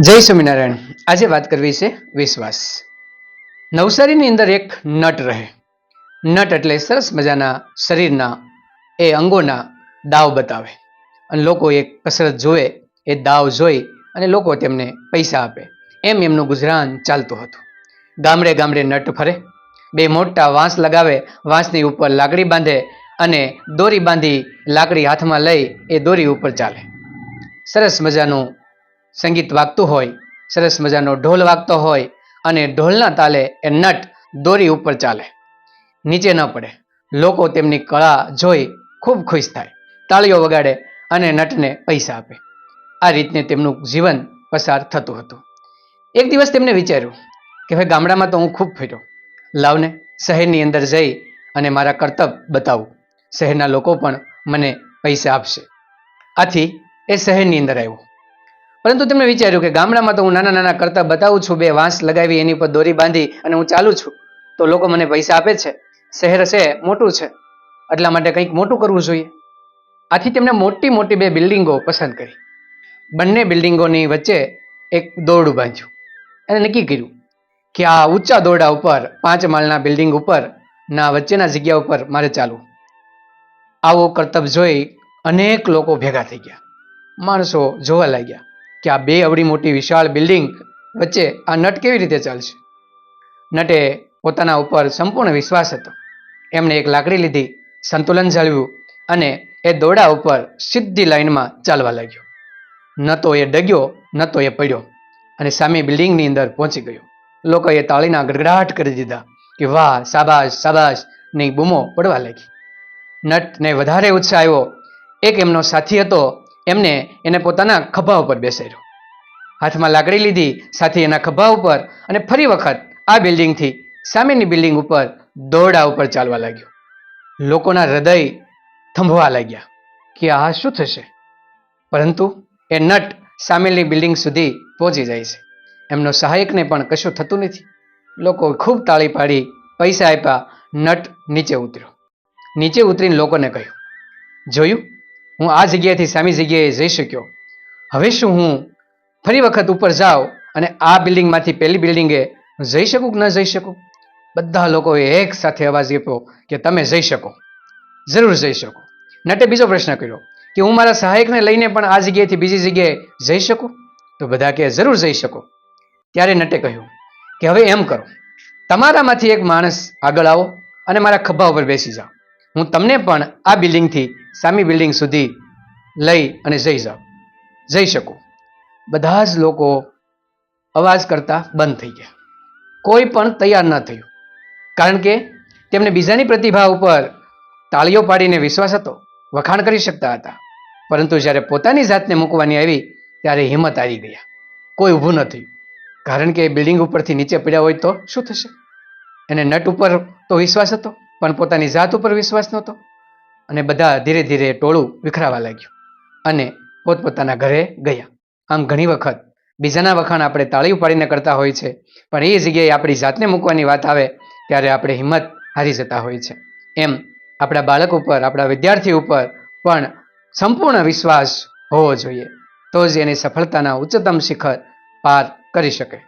જય સ્વામિનારાયણ. આજે વાત કરવી છે વિશ્વાસ. નવસારીની અંદર એક નટ રહે. નટ એટલે સરસ મજાના શરીરના એ અંગોના દાવ બતાવે. અને લોકો એ કસરત જોવે, એ દાવ જોઈ અને લોકો તેમને પૈસા આપે. એમ એમનું ગુજરાન ચાલતું હતું. ગામડે ગામડે નટ ફરે. બે મોટા વાંસ લગાવે, વાંસની ઉપર લાકડી બાંધે અને દોરી બાંધી લાકડી હાથમાં લઈ એ દોરી ઉપર ચાલે. સરસ મજાનું સંગીત વાગતું હોય, સરસ મજાનો ઢોલ વાગતો હોય અને ઢોલના તાલે એ નટ દોરી ઉપર ચાલે. નીચે ન પડે. લોકો તેમની કળા જોઈ ખૂબ ખુશ થાય. તાળીઓ વગાડે અને નટને પૈસા આપે. આ રીતને તેમનું જીવન પસાર થતું હતું. એક દિવસ તેમને વિચાર્યું કે ભાઈ ગામડામાં તો હું ખૂબ ફર્યો. લાવને શહેરની અંદર જઈ અને મારા કર્તવ્ય બતાવું. શહેરના લોકો પણ મને પૈસા આપશે. આથી એ શહેરની અંદર આવ્યો. પરંતુ તેમણે વિચાર્યું કે ગામડામાં તો હું નાના નાના કરતા બતાવું છું, બે વાંસ લગાવી, એની ઉપર દોરી બાંધી અને હું ચાલું છું. તો લોકો મને પૈસા આપે છે. શહેર છે, મોટું છે. એટલા માટે કંઈક મોટું કરવું જોઈએ. આથી તેમણે મોટી મોટી બે બિલ્ડિંગો પસંદ કરી. બંને બિલ્ડિંગોની વચ્ચે એક દોરડું બાંધ્યું. અને નક્કી કર્યું કે આ ઊંચા દોરડા ઉપર, પાંચ માળના બિલ્ડિંગ ઉપર, ના, વચ્ચેના જગ્યા ઉપર મારે ચાલવું. આવો કરતબ જોઈ અનેક લોકો ભેગા થઈ ગયા. માણસો જોવા લાગ્યા. કે આ બે અવડી મોટી વિશાળ બિલ્ડિંગ વચ્ચે આ નટ કેવી રીતે ચાલશે? નટે પોતાના ઉપર સંપૂર્ણ વિશ્વાસ હતો. એમણે એક લાકડી લીધી, સંતુલન જાળવ્યું અને એ દોરડા ઉપર સીધી લાઈનમાં ચાલવા લાગ્યો. ન તો એ ડગ્યો, ન તો એ પડ્યો અને સામે બિલ્ડિંગની અંદર પહોંચી ગયો. લોકોએ તાળીના ગડગડાટ કરી દીધા કે વાહ સાબાશ સાબાશની બૂમો પડવા લાગી. નટને વધારે ઉત્સાહ આવ્યો. એક એમનો સાથી હતો એમને એને પોતાના ખભા ઉપર બેસાડ્યો. હાથમાં લાકડી લીધી, સાથે એના ખભા ઉપર અને ફરી વખત આ બિલ્ડિંગથી સામેની બિલ્ડિંગ ઉપર દોરડા ઉપર ચાલવા લાગ્યો. લોકોના હૃદય થંભવા લાગ્યા કે આ શું થશે? પરંતુ એ નટ સામેની બિલ્ડિંગ સુધી પહોંચી જાય છે. એમનો સહાયકને પણ કશું થતું નથી. લોકો ખૂબ તાળી પાડી પૈસા આપ્યા, નટ નીચે ઉતર્યો. નીચે ઉતરીને લોકોને કહ્યું, જોયું? હું આ જગ્યાએથી સામી જગ્યાએ જઈ શક્યો. હવે શું હું ફરી વખત ઉપર જાઉં અને આ બિલ્ડિંગમાંથી પહેલી બિલ્ડિંગે જઈ શકું કે ન જઈ શકું? બધા લોકોએ એક સાથે અવાજ આપ્યો કે તમે જઈ શકો. જરૂર જઈ શકો. નટે બીજો પ્રશ્ન કર્યો કે હું મારા સહાયકને લઈને પણ આ જગ્યાએથી બીજી જગ્યાએ જઈ શકું? તો બધા કે જરૂર જઈ શકો. ત્યારે નટે કહ્યું કે હવે એમ કરો. તમારામાંથી એક માણસ આગળ આવો અને મારા ખભા ઉપર બેસી જાઓ. હું તમને પણ આ બિલ્ડિંગથી સામી બિલ્ડિંગ સુધી લઈ અને જઈ જાઉં જઈ શકું. બધા જ લોકો અવાજ કરતા બંધ થઈ ગયા. કોઈ પણ તૈયાર ન થયું. કારણ કે તેમને બીજાની પ્રતિભા ઉપર તાળીઓ પાડીને વિશ્વાસ હતો. વખાણ કરી શકતા હતા. પરંતુ જ્યારે પોતાની જાતને મૂકવાની આવી, ત્યારે હિંમત આવી ગયા. કોઈ ઊભું ન થયું. કારણ કે બિલ્ડિંગ ઉપરથી નીચે પડ્યા હોય તો શું થશે? એને નટ ઉપર તો વિશ્વાસ હતો, પણ પોતાની જાત ઉપર વિશ્વાસ નહોતો. અને બધા ધીરે ધીરે ટોળું વિખરાવા લાગ્યું અને પોતપોતાના ઘરે ગયા. આમ ઘણી વખત બીજાના વખાણ આપણે તાળી ઉપાડીને કરતા હોય છે, પણ એ જગ્યાએ આપણી જાતને મૂકવાની વાત આવે ત્યારે આપણે હિંમત હારી જતા હોય છે. એમ આપણા બાળક ઉપર, આપણા વિદ્યાર્થી ઉપર પણ સંપૂર્ણ વિશ્વાસ હોવો જોઈએ તો જ એની સફળતાના ઉચ્ચતમ શિખર પાર કરી શકે.